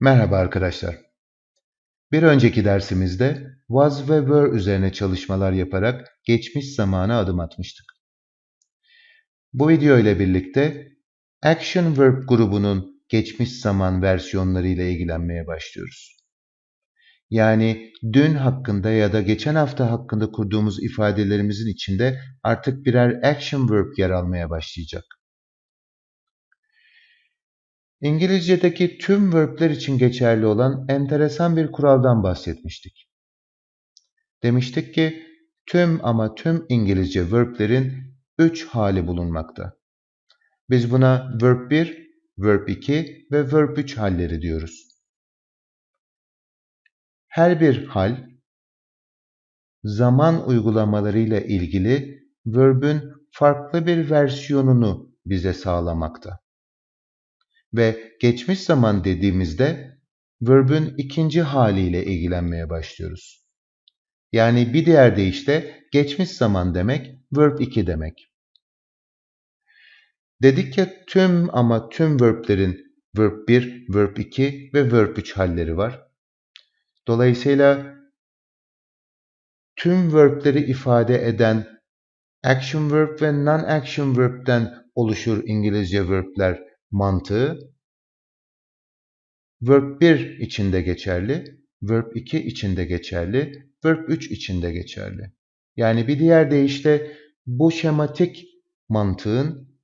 Merhaba arkadaşlar. Bir önceki dersimizde was ve were üzerine çalışmalar yaparak geçmiş zamana adım atmıştık. Bu video ile birlikte action verb grubunun geçmiş zaman versiyonları ile ilgilenmeye başlıyoruz. Yani dün hakkında ya da geçen hafta hakkında kurduğumuz ifadelerimizin içinde artık birer action verb yer almaya başlayacak. İngilizce'deki tüm verb'ler için geçerli olan enteresan bir kuraldan bahsetmiştik. Demiştik ki tüm ama tüm İngilizce verb'lerin üç hali bulunmakta. Biz buna verb 1, verb 2 ve verb 3 halleri diyoruz. Her bir hal zaman uygulamalarıyla ilgili verb'ün farklı bir versiyonunu bize sağlamakta ve geçmiş zaman dediğimizde verb'ün ikinci haliyle ilgilenmeye başlıyoruz. Yani bir diğer deyişle geçmiş zaman demek verb 2 demek. Dedik ya tüm ama tüm verb'lerin verb 1, verb 2 ve verb 3 halleri var. Dolayısıyla tüm verb'leri ifade eden action verb ve non-action verb'den oluşur İngilizce verb'ler mantığı verb 1 içinde geçerli, verb 2 içinde geçerli, verb 3 içinde geçerli. Yani bir diğer deyişle bu şematik mantığın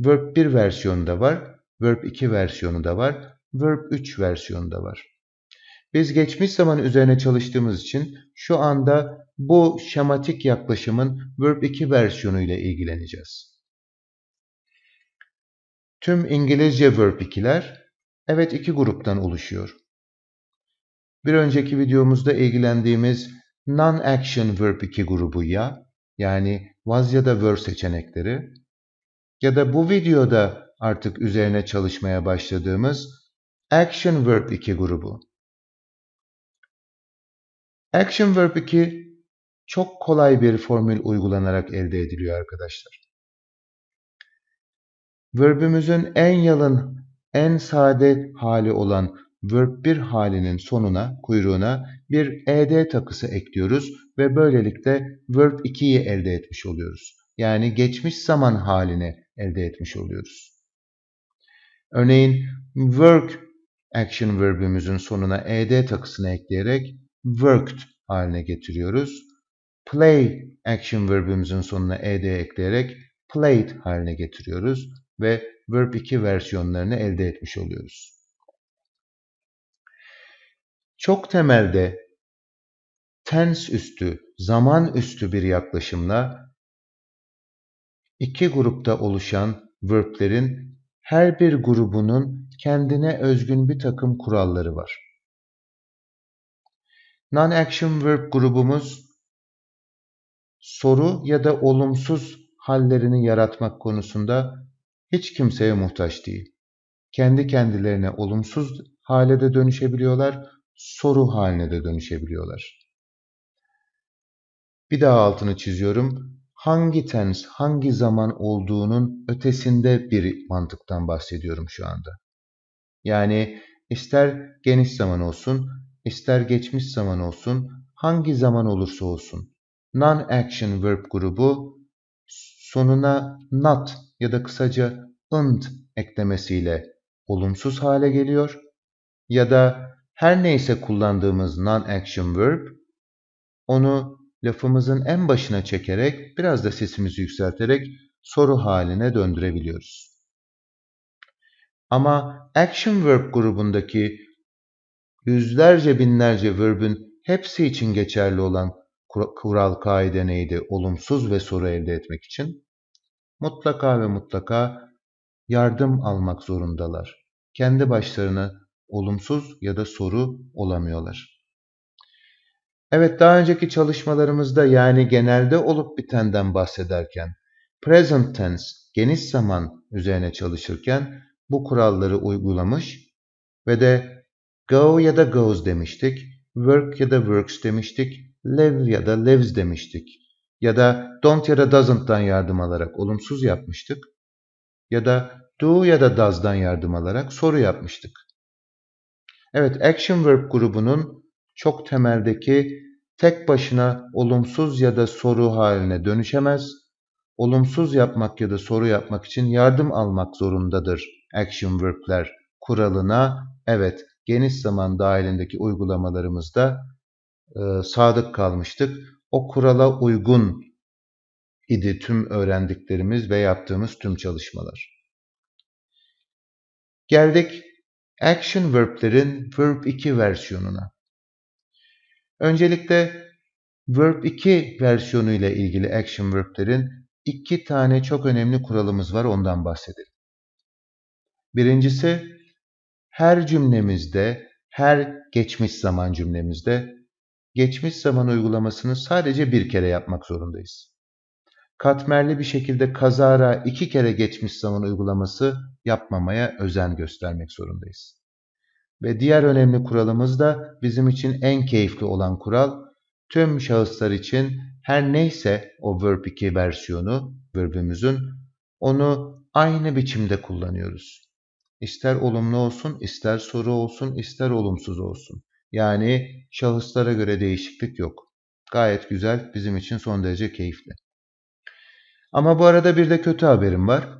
verb 1 versiyonu da var, verb 2 versiyonu da var, verb 3 versiyonu da var. Biz geçmiş zaman üzerine çalıştığımız için şu anda bu şematik yaklaşımın verb 2 versiyonu ile ilgileneceğiz. Tüm İngilizce verb 2'ler evet iki gruptan oluşuyor. Bir önceki videomuzda ilgilendiğimiz non-action verb 2 grubu ya yani was ya da were seçenekleri ya da bu videoda artık üzerine çalışmaya başladığımız action verb 2 grubu. Action verb 2 çok kolay bir formül uygulanarak elde ediliyor arkadaşlar. Verbümüzün en yalın, en sade hali olan verb 1 halinin sonuna, kuyruğuna bir ed takısı ekliyoruz ve böylelikle verb 2'yi elde etmiş oluyoruz. Yani geçmiş zaman halini elde etmiş oluyoruz. Örneğin work action verbümüzün sonuna ed takısını ekleyerek worked haline getiriyoruz. Play action verbümüzün sonuna ed ekleyerek played haline getiriyoruz ve Verb 2 versiyonlarını elde etmiş oluyoruz. Çok temelde tense üstü, zaman üstü bir yaklaşımla iki grupta oluşan verblerin her bir grubunun kendine özgün bir takım kuralları var. Non-action verb grubumuz soru ya da olumsuz hallerini yaratmak konusunda hiç kimseye muhtaç değil. Kendi kendilerine olumsuz hale de dönüşebiliyorlar, soru haline de dönüşebiliyorlar. Bir daha altını çiziyorum. Hangi tense, hangi zaman olduğunun ötesinde bir mantıktan bahsediyorum şu anda. Yani ister geniş zaman olsun, ister geçmiş zaman olsun, hangi zaman olursa olsun. Non-action verb grubu sonuna not ya da kısaca ınd eklemesiyle olumsuz hale geliyor ya da her neyse kullandığımız non-action verb onu lafımızın en başına çekerek biraz da sesimizi yükselterek soru haline döndürebiliyoruz. Ama action verb grubundaki yüzlerce binlerce verbün hepsi için geçerli olan kural kaide neydi? Olumsuz ve soru elde etmek için mutlaka ve mutlaka yardım almak zorundalar. Kendi başlarına olumsuz ya da soru olamıyorlar. Evet daha önceki çalışmalarımızda yani genelde olup bitenden bahsederken present tense geniş zaman üzerine çalışırken bu kuralları uygulamış ve de go ya da goes demiştik, work ya da works demiştik, live ya da lives demiştik ya da don't ya da doesn't'tan yardım alarak olumsuz yapmıştık ya da do ya da does'dan yardım alarak soru yapmıştık. Evet, action verb grubunun çok temeldeki tek başına olumsuz ya da soru haline dönüşemez. Olumsuz yapmak ya da soru yapmak için yardım almak zorundadır action verb'ler kuralına. Evet, geniş zaman dahilindeki uygulamalarımızda e, sadık kalmıştık. O kurala uygun idi tüm öğrendiklerimiz ve yaptığımız tüm çalışmalar. Geldik action verb'lerin verb 2 versiyonuna. Öncelikle verb 2 versiyonu ile ilgili action verb'lerin iki tane çok önemli kuralımız var ondan bahsedelim. Birincisi her cümlemizde, her geçmiş zaman cümlemizde geçmiş zaman uygulamasını sadece bir kere yapmak zorundayız. Katmerli bir şekilde kazara iki kere geçmiş zaman uygulaması yapmamaya özen göstermek zorundayız. Ve diğer önemli kuralımız da bizim için en keyifli olan kural, tüm şahıslar için her neyse o verb 2 versiyonu verbimizin onu aynı biçimde kullanıyoruz. İster olumlu olsun, ister soru olsun, ister olumsuz olsun. Yani şahıslara göre değişiklik yok. Gayet güzel, bizim için son derece keyifli. Ama bu arada bir de kötü haberim var.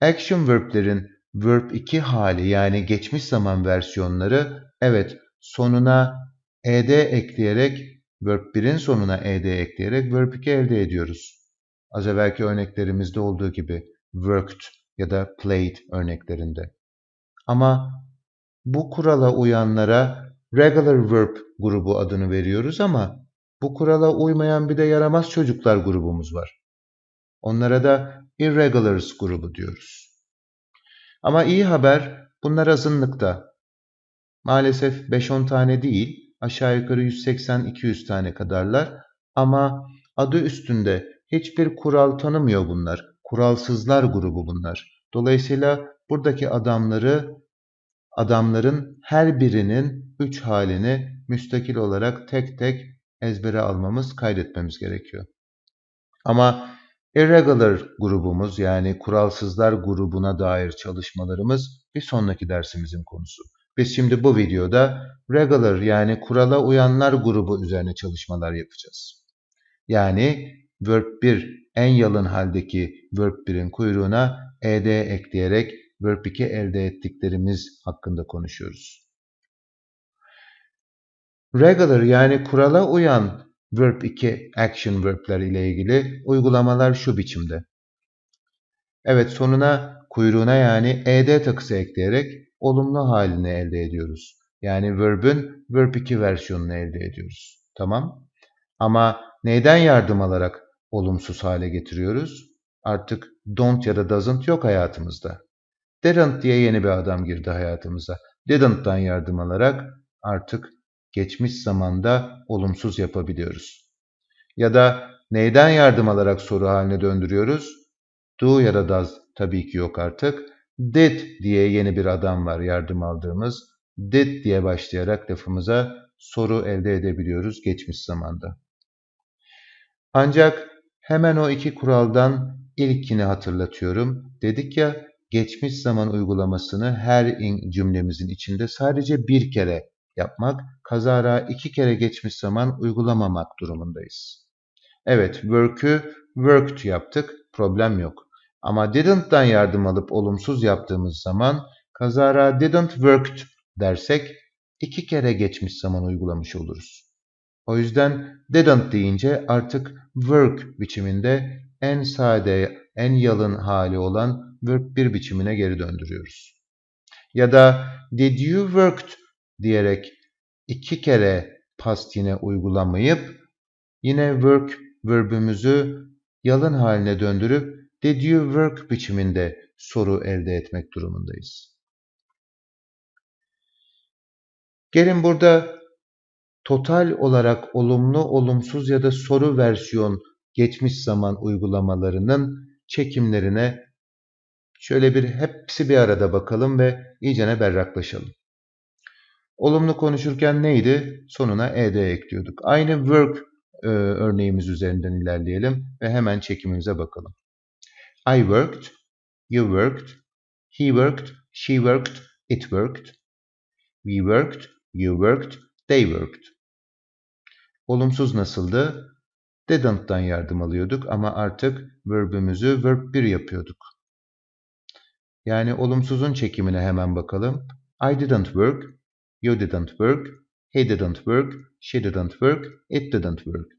Action verb'lerin verb 2 hali yani geçmiş zaman versiyonları evet sonuna ed ekleyerek verb 1'in sonuna ed ekleyerek verb 2 elde ediyoruz. Az evvelki örneklerimizde olduğu gibi worked ya da played örneklerinde. Ama bu kurala uyanlara regular verb grubu adını veriyoruz ama bu kurala uymayan bir de yaramaz çocuklar grubumuz var. Onlara da irregulars grubu diyoruz. Ama iyi haber bunlar azınlıkta. Maalesef 5-10 tane değil, aşağı yukarı 180-200 tane kadarlar ama adı üstünde hiçbir kural tanımıyor bunlar. Kuralsızlar grubu bunlar. Dolayısıyla buradaki adamları adamların her birinin üç halini müstakil olarak tek tek ezbere almamız, kaydetmemiz gerekiyor. Ama irregular grubumuz yani kuralsızlar grubuna dair çalışmalarımız bir sonraki dersimizin konusu. Biz şimdi bu videoda regular yani kurala uyanlar grubu üzerine çalışmalar yapacağız. Yani verb 1 en yalın haldeki verb 1'in kuyruğuna ed ekleyerek 2 elde ettiklerimiz hakkında konuşuyoruz. Regular yani kurala uyan verb 2 action verb'ler ile ilgili uygulamalar şu biçimde. Evet sonuna kuyruğuna yani ed takısı ekleyerek olumlu halini elde ediyoruz. Yani verb'ün verb 2 versiyonunu elde ediyoruz. Tamam. Ama neyden yardım alarak olumsuz hale getiriyoruz? Artık don't ya da doesn't yok hayatımızda. Didn't diye yeni bir adam girdi hayatımıza. Didn't'tan yardım alarak artık geçmiş zamanda olumsuz yapabiliyoruz. Ya da neyden yardım alarak soru haline döndürüyoruz? Do ya da does tabii ki yok artık. Did diye yeni bir adam var yardım aldığımız. Did diye başlayarak lafımıza soru elde edebiliyoruz geçmiş zamanda. Ancak hemen o iki kuraldan ilkini hatırlatıyorum. Dedik ya geçmiş zaman uygulamasını her cümlemizin içinde sadece bir kere yapmak, kazara iki kere geçmiş zaman uygulamamak durumundayız. Evet, work'ü worked yaptık, problem yok. Ama didn't'tan yardım alıp olumsuz yaptığımız zaman kazara didn't worked dersek iki kere geçmiş zaman uygulamış oluruz. O yüzden didn't deyince artık work biçiminde en sade, en yalın hali olan verb bir biçimine geri döndürüyoruz. Ya da did you worked diyerek iki kere past yine uygulamayıp yine work verbümüzü yalın haline döndürüp did you work biçiminde soru elde etmek durumundayız. Gelin burada total olarak olumlu, olumsuz ya da soru versiyon geçmiş zaman uygulamalarının çekimlerine şöyle bir hepsi bir arada bakalım ve iyicene berraklaşalım. Olumlu konuşurken neydi? Sonuna ed ekliyorduk. Aynı work e, örneğimiz üzerinden ilerleyelim ve hemen çekimimize bakalım. I worked, you worked, he worked, she worked, it worked. We worked, you worked, they worked. Olumsuz nasıldı? Didn't'tan yardım alıyorduk ama artık verb'ümüzü verb 1 yapıyorduk. Yani olumsuzun çekimine hemen bakalım. I didn't work, you didn't work, he didn't work, she didn't work, it didn't work.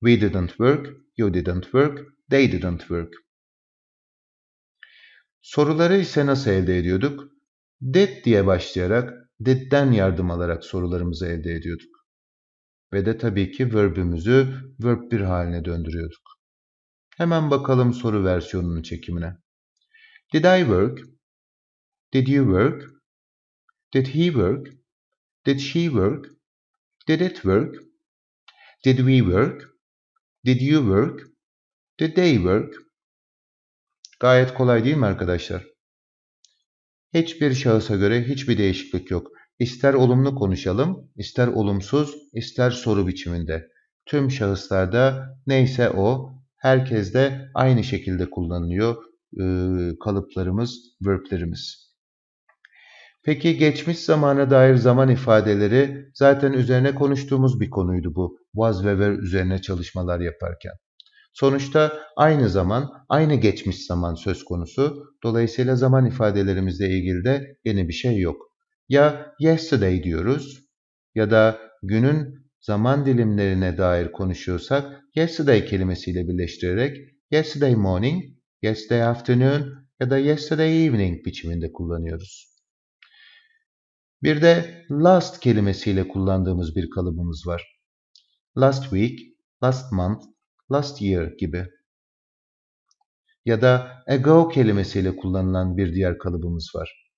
We didn't work, you didn't work, they didn't work. Soruları ise nasıl elde ediyorduk? Did diye başlayarak, did'den yardım alarak sorularımızı elde ediyorduk. Ve de tabii ki verb'ümüzü verb 1 haline döndürüyorduk. Hemen bakalım soru versiyonunun çekimine. Did I work? Did you work? Did he work? Did she work? Did it work? Did we work? Did you work? Did they work? Gayet kolay değil mi arkadaşlar? Hiçbir şahısa göre hiçbir değişiklik yok. İster olumlu konuşalım, ister olumsuz, ister soru biçiminde. Tüm şahıslarda neyse o, herkeste aynı şekilde kullanılıyor e, kalıplarımız, verblerimiz. Peki geçmiş zamana dair zaman ifadeleri zaten üzerine konuştuğumuz bir konuydu bu. Was ve were üzerine çalışmalar yaparken. Sonuçta aynı zaman, aynı geçmiş zaman söz konusu. Dolayısıyla zaman ifadelerimizle ilgili de yeni bir şey yok. Ya yesterday diyoruz ya da günün zaman dilimlerine dair konuşuyorsak yesterday kelimesiyle birleştirerek yesterday morning, yesterday afternoon ya da yesterday evening biçiminde kullanıyoruz. Bir de last kelimesiyle kullandığımız bir kalıbımız var. Last week, last month, last year gibi. Ya da ago kelimesiyle kullanılan bir diğer kalıbımız var.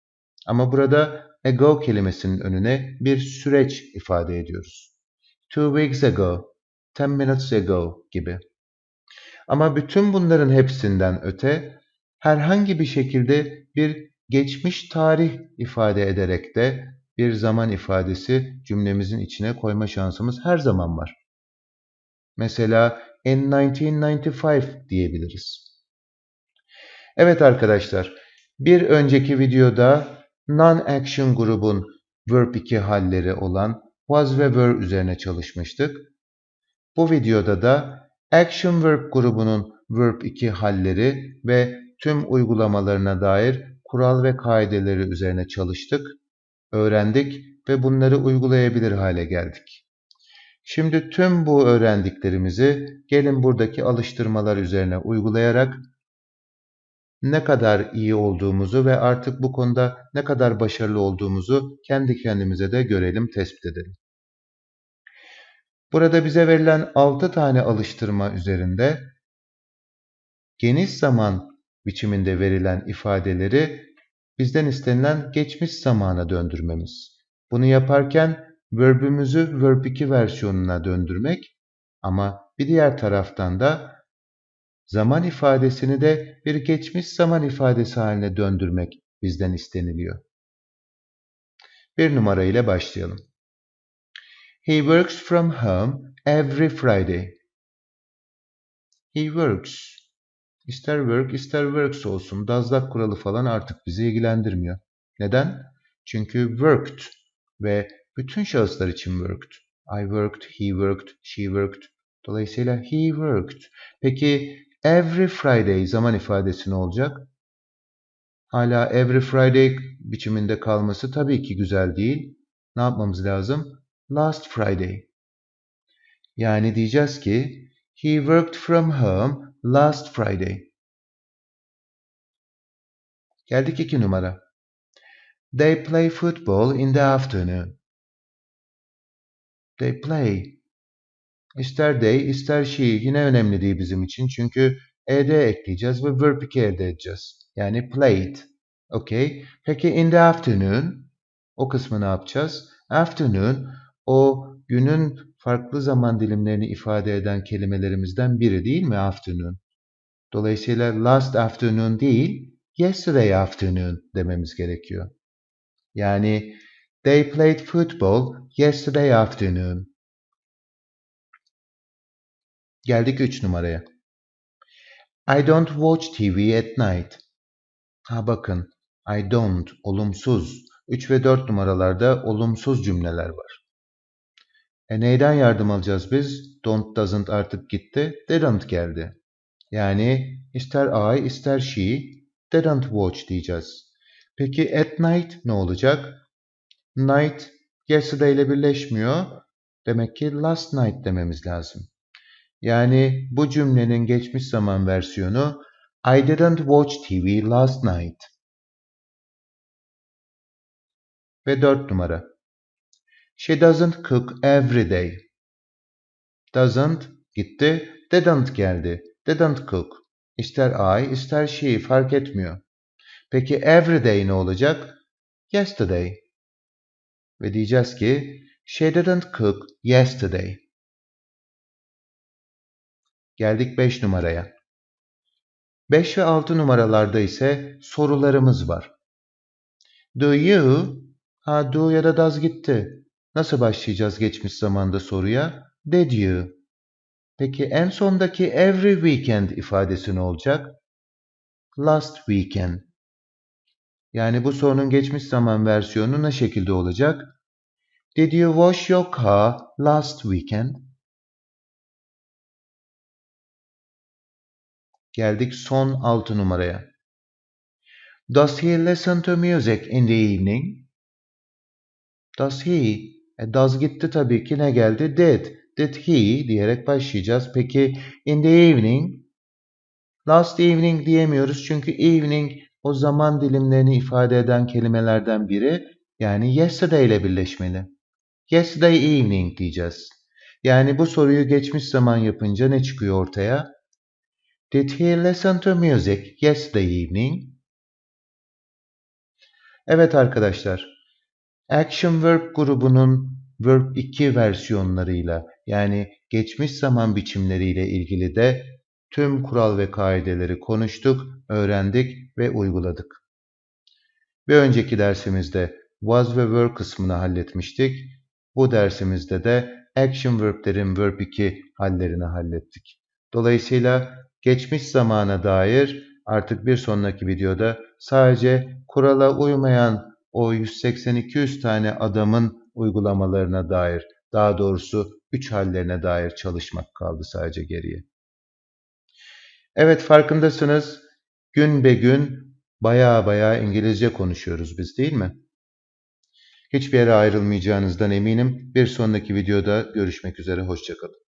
Ama burada ago kelimesinin önüne bir süreç ifade ediyoruz. Two weeks ago, ten minutes ago gibi. Ama bütün bunların hepsinden öte herhangi bir şekilde bir geçmiş tarih ifade ederek de bir zaman ifadesi cümlemizin içine koyma şansımız her zaman var. Mesela in 1995 diyebiliriz. Evet arkadaşlar, bir önceki videoda non-action grubun verb 2 halleri olan was ve were üzerine çalışmıştık. Bu videoda da action verb grubunun verb 2 halleri ve tüm uygulamalarına dair kural ve kaideleri üzerine çalıştık, öğrendik ve bunları uygulayabilir hale geldik. Şimdi tüm bu öğrendiklerimizi gelin buradaki alıştırmalar üzerine uygulayarak ne kadar iyi olduğumuzu ve artık bu konuda ne kadar başarılı olduğumuzu kendi kendimize de görelim, tespit edelim. Burada bize verilen 6 tane alıştırma üzerinde geniş zaman biçiminde verilen ifadeleri bizden istenilen geçmiş zamana döndürmemiz. Bunu yaparken verb'ümüzü verb 2 versiyonuna döndürmek ama bir diğer taraftan da zaman ifadesini de bir geçmiş zaman ifadesi haline döndürmek bizden isteniliyor. Bir numara ile başlayalım. He works from home every Friday. He works. İster work ister works olsun. Dazlak kuralı falan artık bizi ilgilendirmiyor. Neden? Çünkü worked ve bütün şahıslar için worked. I worked, he worked, she worked. Dolayısıyla he worked. Peki every Friday zaman ifadesi ne olacak? Hala every Friday biçiminde kalması tabii ki güzel değil. Ne yapmamız lazım? Last Friday. Yani diyeceğiz ki he worked from home last Friday. Geldik iki numara. They play football in the afternoon. They play. İster they, ister she yine önemli değil bizim için. Çünkü ed ekleyeceğiz ve verb 2 elde edeceğiz. Yani played. Okay. Peki in the afternoon o kısmı ne yapacağız? Afternoon o günün farklı zaman dilimlerini ifade eden kelimelerimizden biri değil mi afternoon? Dolayısıyla last afternoon değil, yesterday afternoon dememiz gerekiyor. Yani they played football yesterday afternoon. Geldik 3 numaraya. I don't watch TV at night. Ha bakın, I don't, olumsuz. 3 ve 4 numaralarda olumsuz cümleler var. E neyden yardım alacağız biz? Don't doesn't artık gitti. Didn't geldi. Yani ister I ister she didn't watch diyeceğiz. Peki at night ne olacak? Night yesterday ile birleşmiyor. Demek ki last night dememiz lazım. Yani bu cümlenin geçmiş zaman versiyonu I didn't watch TV last night. Ve dört numara. She doesn't cook every day. Doesn't gitti, didn't geldi. Didn't cook. İster I, ister she fark etmiyor. Peki every day ne olacak? Yesterday. Ve diyeceğiz ki she didn't cook yesterday. Geldik 5 numaraya. 5 ve 6 numaralarda ise sorularımız var. Do you? Ha do ya da does gitti. Nasıl başlayacağız geçmiş zamanda soruya? Did you? Peki en sondaki every weekend ifadesi ne olacak? Last weekend. Yani bu sorunun geçmiş zaman versiyonu ne şekilde olacak? Did you wash your car last weekend? Geldik son 6 numaraya. Does he listen to music in the evening? Does he? E, does gitti tabii ki ne geldi? Did. Did he diyerek başlayacağız. Peki in the evening? Last evening diyemiyoruz çünkü evening o zaman dilimlerini ifade eden kelimelerden biri. Yani yesterday ile birleşmeli. Yesterday evening diyeceğiz. Yani bu soruyu geçmiş zaman yapınca ne çıkıyor ortaya? Did he listen to music yesterday evening? Evet arkadaşlar, Action Verb grubunun Verb 2 versiyonlarıyla yani geçmiş zaman biçimleriyle ilgili de tüm kural ve kaideleri konuştuk, öğrendik ve uyguladık. Bir önceki dersimizde was ve were kısmını halletmiştik. Bu dersimizde de action verb'lerin verb 2 hallerini hallettik. Dolayısıyla geçmiş zamana dair artık bir sonraki videoda sadece kurala uymayan o 180-200 tane adamın uygulamalarına dair, daha doğrusu 3 hallerine dair çalışmak kaldı sadece geriye. Evet farkındasınız gün be gün baya baya İngilizce konuşuyoruz biz değil mi? Hiçbir yere ayrılmayacağınızdan eminim. Bir sonraki videoda görüşmek üzere. Hoşçakalın.